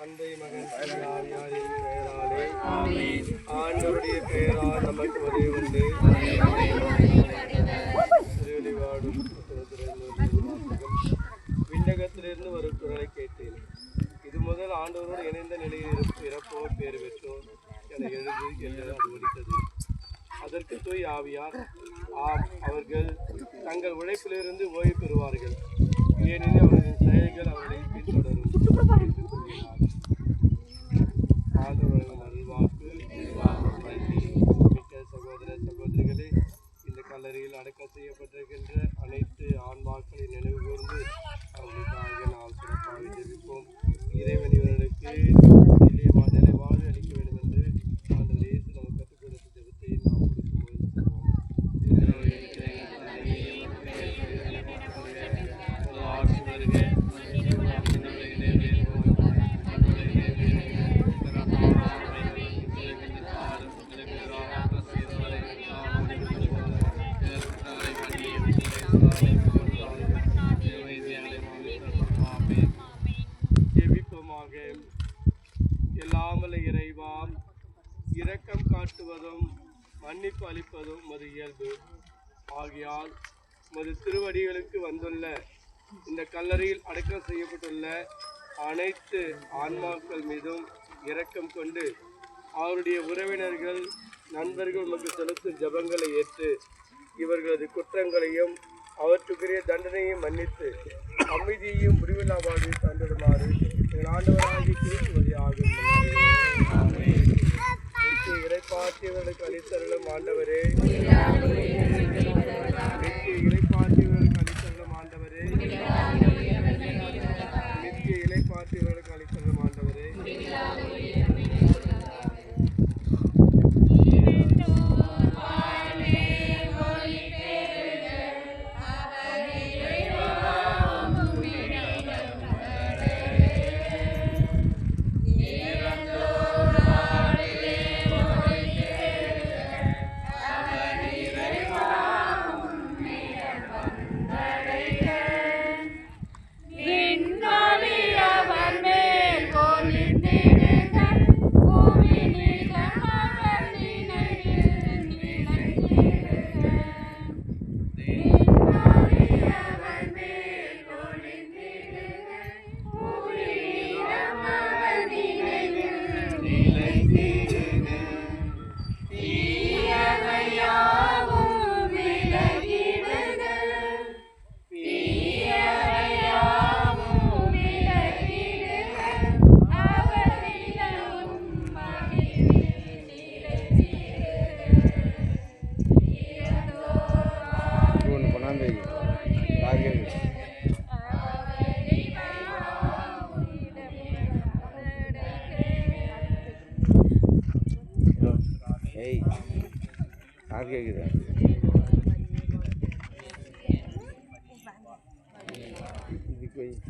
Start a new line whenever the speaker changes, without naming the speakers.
அன்பை மகன் ஆவியாரின் பெயராலே ஆண்டவருடைய பெயரால் நமக்கு உதவி உண்டு. தூய் ஆவியார். ஆம் அவர்கள் தங்கள் உழைப்பிலிருந்து ஓய்வு பெறுவார்கள். ஏனெனில் அவர்களின் செயல்கள் அவர்களை பின்தொடரும். என்று கூறினார். ஆண்டவரின் அருள்வாக்கு மிக்க சகோதர சகோதரிகளே இந்த கல்லறையில் அடக்கம் செய்யப்பட்டிருக்கின்ற அனைத்து ஆன்மாக்களை நினைவு கூர்ந்து அவர்களுக்காக நாம் சிறப்பாக ஜெபிப்போம். இறைவன் இவர்களுக்கு நிலையமா அளிக்க வேண்டும் ஜெபிப்போமாக எல்லாமல்ல இறைவாம் இரக்கம் காட்டுவதும் மன்னிப்பு அளிப்பதும் மது இயல்பு. ஆகையால் மது திருவடிகளுக்கு வந்துள்ள இந்த கல்லறையில் அடக்கம் செய்யப்பட்டுள்ள அனைத்து ஆன்மாக்கள் மீதும் இரக்கம் கொண்டு அவருடைய உறவினர்கள் நண்பர்கள் உமக்கு செலுத்தும் ஜபங்களை ஏற்று இவர்களது குற்றங்களையும் அவற்றுக்குரிய தண்டனையும் மன்னித்து அமைதியையும் முடிவில்லா வாழ்வில் தந்திடுமாறு எங்கள் ஆண்டவராகி கிறிஸ்து வழியாகும். இறைப்பாற்றியவர்களுக்கு அளித்தருளும் ஆண்டவரே நித்திய
Arkegida. Arkegida. Arkegida.